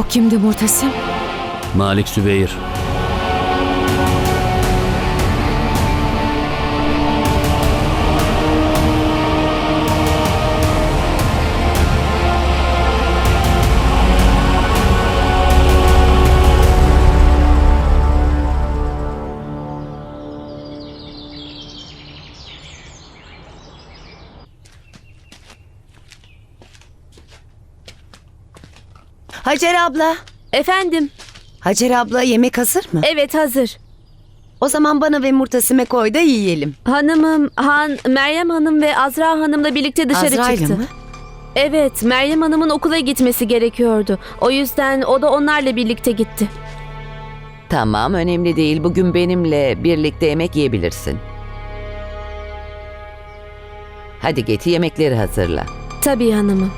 O kimdi Murtasim? Malik Sübeyir. Hacer abla. Efendim, Hacer abla yemek hazır mı? evet hazır. O zaman bana ve Murtasim'e koy da yiyelim. Hanımım, Han, Meryem Hanım ve Azra Hanım'la birlikte dışarı Azra'yla çıktı. mı? Evet, Meryem Hanım'ın okula gitmesi gerekiyordu. O yüzden o da onlarla birlikte gitti. Tamam önemli değil. Bugün benimle birlikte yemek yiyebilirsin. Hadi Geti yemekleri hazırla. Tabii hanımım.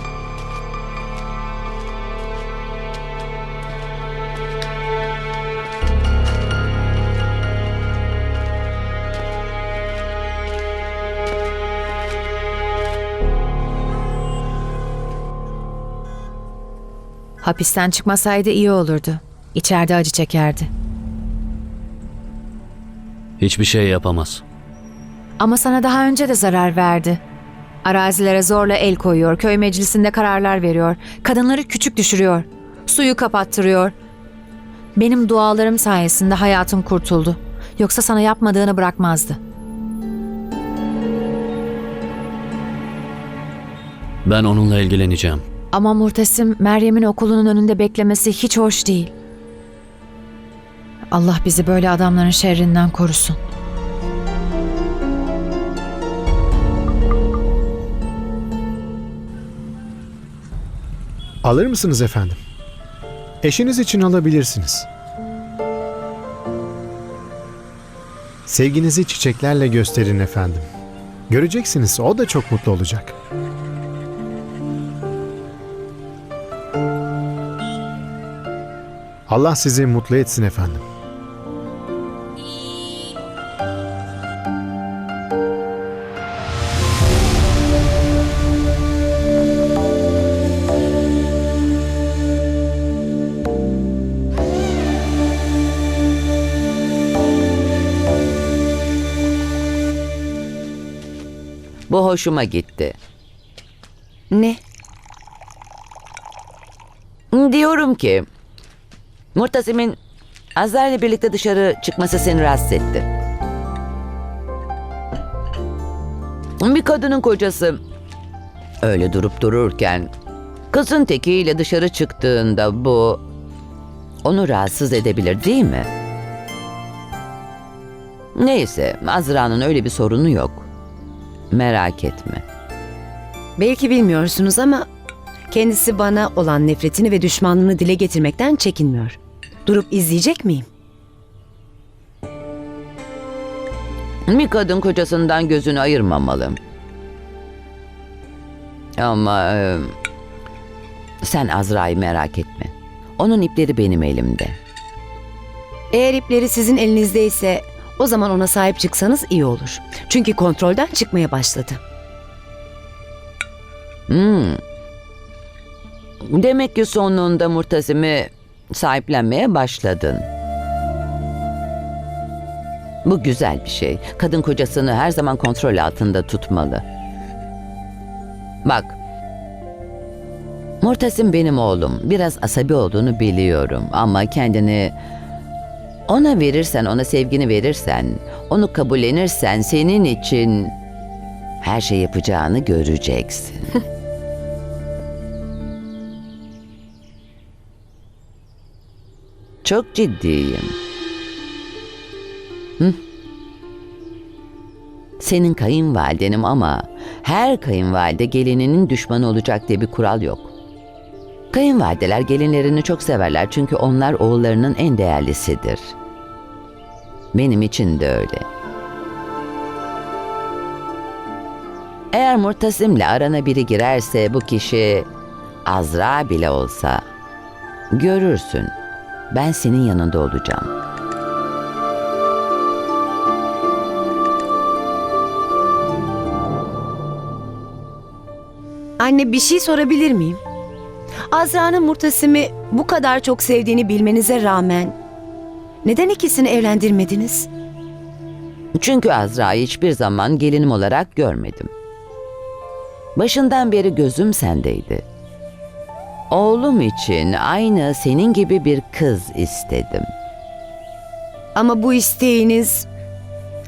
Hapisten çıkmasaydı iyi olurdu. İçeride acı çekerdi. Hiçbir şey yapamaz. Ama sana daha önce de zarar verdi. Arazilere zorla el koyuyor, köy meclisinde kararlar veriyor, kadınları küçük düşürüyor, suyu kapattırıyor. Benim dualarım sayesinde hayatın kurtuldu. Yoksa sana yapmadığını bırakmazdı. Ben onunla ilgileneceğim. Ama Murtasim, Meryem'in okulunun önünde beklemesi hiç hoş değil. Allah bizi böyle adamların şerrinden korusun. Alır mısınız efendim? Eşiniz için alabilirsiniz. Sevginizi çiçeklerle gösterin efendim. Göreceksiniz o da çok mutlu olacak. Allah sizi mutlu etsin efendim. Bu hoşuma gitti. Ne? Diyorum ki Murtasim'in Azra ile birlikte dışarı çıkması seni rahatsız etti. Bir kadının kocası öyle durup dururken kızın tekiyle dışarı çıktığında bu onu rahatsız edebilir değil mi? Neyse Azra'nın öyle bir sorunu yok. Merak etme. Belki bilmiyorsunuz ama kendisi bana olan nefretini ve düşmanlığını dile getirmekten çekinmiyor. Durup izleyecek miyim? Bir kadın kocasından gözünü ayırmamalı. Ama e, sen Azra'yı merak etme. Onun ipleri benim elimde. Eğer ipleri sizin elinizdeyse o zaman ona sahip çıksanız iyi olur. Çünkü kontrolden çıkmaya başladı. Hmm. Demek ki sonunda Murtasim'i sahiplenmeye başladın. Bu güzel bir şey. Kadın kocasını her zaman kontrol altında tutmalı. Bak. Murtasim benim oğlum. Biraz asabi olduğunu biliyorum ama kendini ona verirsen, ona sevgini verirsen, onu kabullenirsen senin için her şey yapacağını göreceksin. Çok ciddiyim. Hı? Senin kayınvalidenim ama her kayınvalide gelininin düşmanı olacak diye bir kural yok. Kayınvalideler gelinlerini çok severler çünkü onlar oğullarının en değerlisidir. Benim için de öyle. Eğer Murtasim'le arana biri girerse bu kişi Azra bile olsa görürsün. Ben senin yanında olacağım. Anne bir şey sorabilir miyim? Azra'nın Murtasim'i bu kadar çok sevdiğini bilmenize rağmen neden ikisini evlendirmediniz? Çünkü Azra'yı hiçbir zaman gelinim olarak görmedim. Başından beri gözüm sendeydi. Oğlum için aynı senin gibi bir kız istedim. Ama bu isteğiniz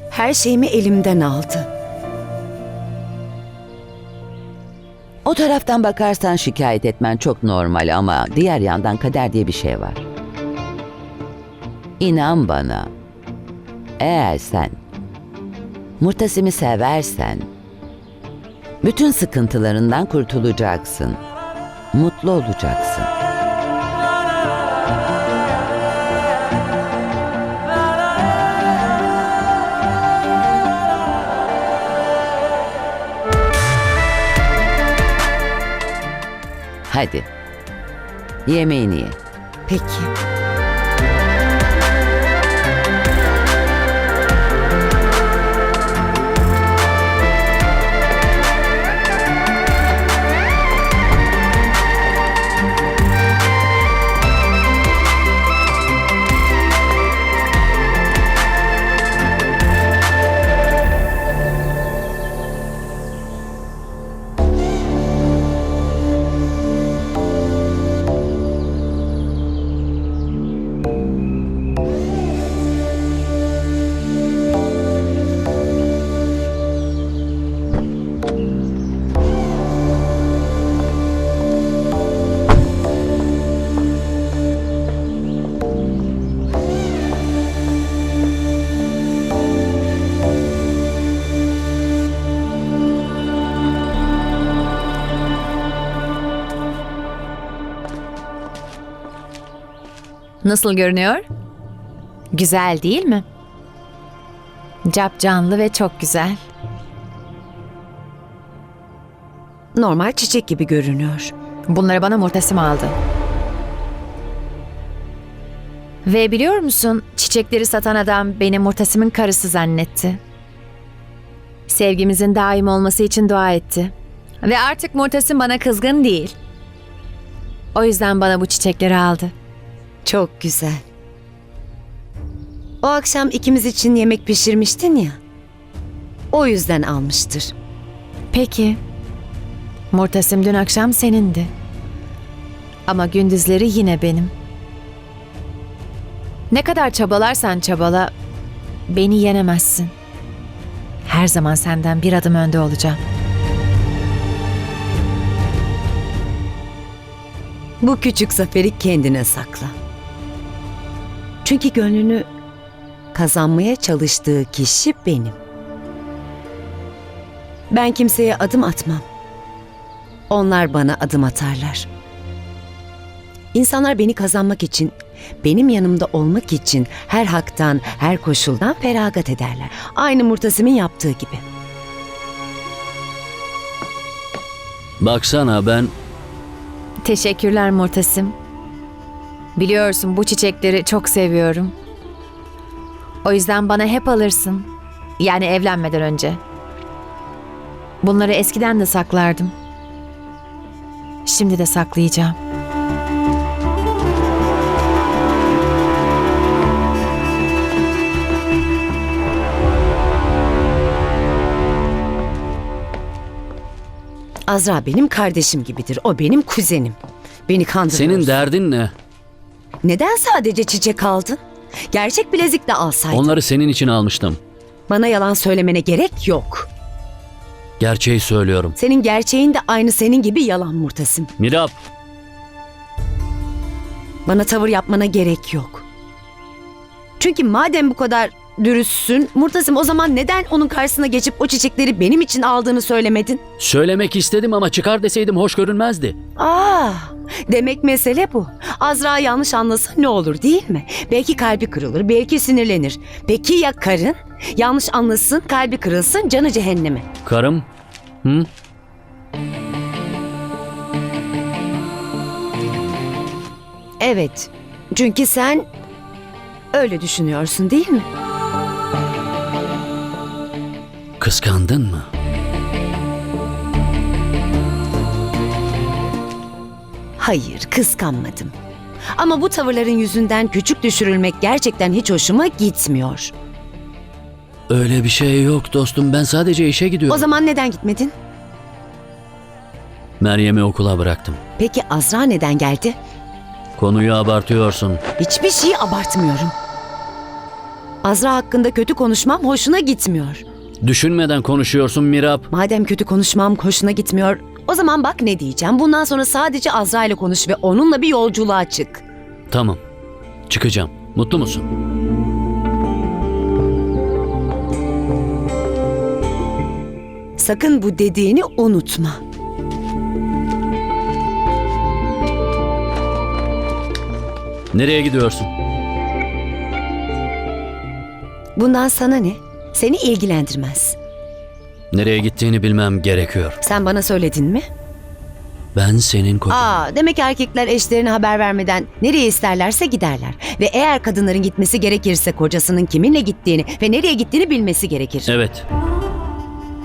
her şeyimi elimden aldı. O taraftan bakarsan şikayet etmen çok normal ama diğer yandan kader diye bir şey var. İnan bana. Eğer sen Murtasim'i seversen bütün sıkıntılarından kurtulacaksın. Mutlu olacaksın. Hadi. Yemeğini ye. Peki. Nasıl görünüyor? Güzel değil mi? Cap canlı ve çok güzel. Normal çiçek gibi görünüyor. Bunları bana Murtasim aldı. Ve biliyor musun çiçekleri satan adam beni Murtasim'in karısı zannetti. Sevgimizin daim olması için dua etti. Ve artık Murtasim bana kızgın değil. O yüzden bana bu çiçekleri aldı. Çok güzel. O akşam ikimiz için yemek pişirmiştin ya. O yüzden almıştır. Peki. Murtasim dün akşam senindi. Ama gündüzleri yine benim. Ne kadar çabalarsan çabala beni yenemezsin. Her zaman senden bir adım önde olacağım. Bu küçük zaferi kendine sakla. Çünkü gönlünü kazanmaya çalıştığı kişi benim. Ben kimseye adım atmam. Onlar bana adım atarlar. İnsanlar beni kazanmak için, benim yanımda olmak için her haktan, her koşuldan feragat ederler. Aynı Murtasim'in yaptığı gibi. Baksana ben Teşekkürler Murtasim. Biliyorsun bu çiçekleri çok seviyorum. O yüzden bana hep alırsın. Yani evlenmeden önce. Bunları eskiden de saklardım. Şimdi de saklayacağım. Azra benim kardeşim gibidir. O benim kuzenim. Beni kandırıyorsun. senin derdin ne? Neden sadece çiçek aldın? Gerçek bilezik de alsaydın. Onları senin için almıştım. Bana yalan söylemene gerek yok. Gerçeği söylüyorum. Senin gerçeğin de aynı senin gibi yalan Murtasim. Mirap, Bana tavır yapmana gerek yok. Çünkü madem bu kadar dürüstsün, Murtasim o zaman neden onun karşısına geçip o çiçekleri benim için aldığını söylemedin? söylemek istedim ama çıkar deseydim hoş görünmezdi. Aa, demek mesele bu. Azra yanlış anlasa ne olur değil mi? Belki kalbi kırılır, belki sinirlenir. Peki ya karın? Yanlış anlasın, kalbi kırılsın, canı cehenneme. Karım, hı? Evet. Çünkü sen öyle düşünüyorsun değil mi? Kıskandın mı? Hayır, kıskanmadım. Ama bu tavırların yüzünden küçük düşürülmek gerçekten hiç hoşuma gitmiyor. Öyle bir şey yok dostum. Ben sadece işe gidiyorum. O zaman neden gitmedin? Meryem'i okula bıraktım. Peki Azra neden geldi? Konuyu abartıyorsun. Hiçbir şeyi abartmıyorum. Azra hakkında kötü konuşmam hoşuna gitmiyor. Düşünmeden konuşuyorsun Mirap. Madem kötü konuşmam hoşuna gitmiyor, o zaman bak ne diyeceğim. Bundan sonra sadece Azra ile konuş ve onunla bir yolculuğa çık. Tamam. Çıkacağım. Mutlu musun? Sakın bu dediğini unutma. Nereye gidiyorsun? Bundan sana ne? Seni ilgilendirmez. Nereye gittiğini bilmem gerekiyor. Sen bana söyledin mi? Ben senin kocan. Aa, demek erkekler eşlerine haber vermeden nereye isterlerse giderler. Ve eğer kadınların gitmesi gerekirse kocasının kiminle gittiğini ve nereye gittiğini bilmesi gerekir. Evet.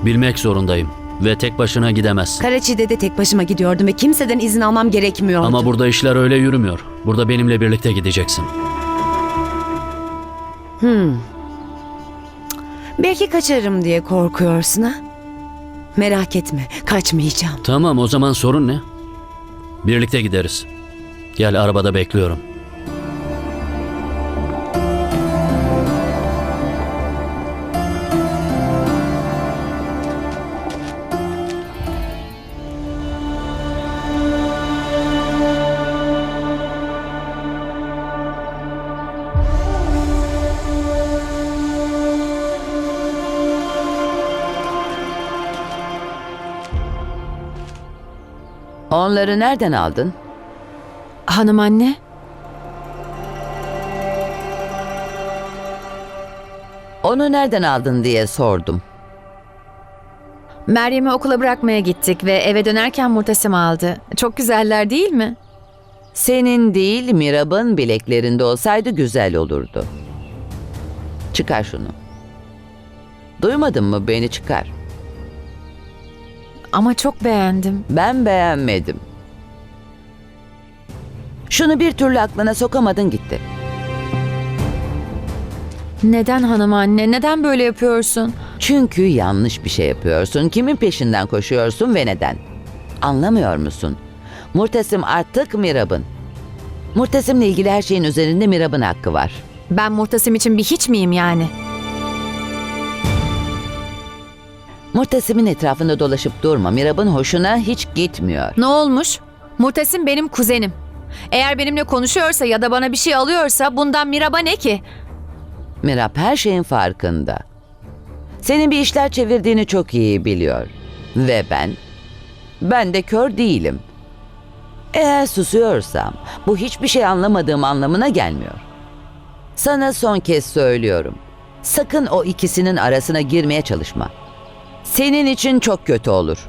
Bilmek zorundayım. Ve tek başına gidemezsin. Karaçi'de de tek başıma gidiyordum ve kimseden izin almam gerekmiyordu. Ama burada işler öyle yürümüyor. Burada benimle birlikte gideceksin. Belki kaçarım diye korkuyorsun ha? Merak etme, kaçmayacağım. Tamam o zaman sorun ne? Birlikte gideriz. Gel arabada bekliyorum. Onları nereden aldın? Hanım anne, Onu nereden aldın diye sordum. Meryem'i okula bırakmaya gittik ve eve dönerken Murtasim aldı. Çok güzeller değil mi? Senin değil Mirab'ın bileklerinde olsaydı güzel olurdu. Çıkar şunu. Duymadın mı beni çıkar. Ama çok beğendim. Ben beğenmedim. Şunu bir türlü aklına sokamadın gitti. Neden hanım anne? Neden böyle yapıyorsun? Çünkü yanlış bir şey yapıyorsun. Kimin peşinden koşuyorsun ve neden? Anlamıyor musun? Murtasim artık Mirab'ın. Murtasim'le ilgili her şeyin üzerinde Mirab'ın hakkı var. Ben Murtasim için bir hiç miyim yani? Murtasim'in etrafında dolaşıp durma. Mirab'ın hoşuna hiç gitmiyor. Ne olmuş? Murtasim benim kuzenim. Eğer benimle konuşuyorsa ya da bana bir şey alıyorsa bundan Mirab'a ne ki? Mirab her şeyin farkında. Senin bir işler çevirdiğini çok iyi biliyor. Ve ben, ben de kör değilim. Eğer susuyorsam bu hiçbir şey anlamadığım anlamına gelmiyor. Sana son kez söylüyorum. Sakın o ikisinin arasına girmeye çalışma. Senin için çok kötü olur.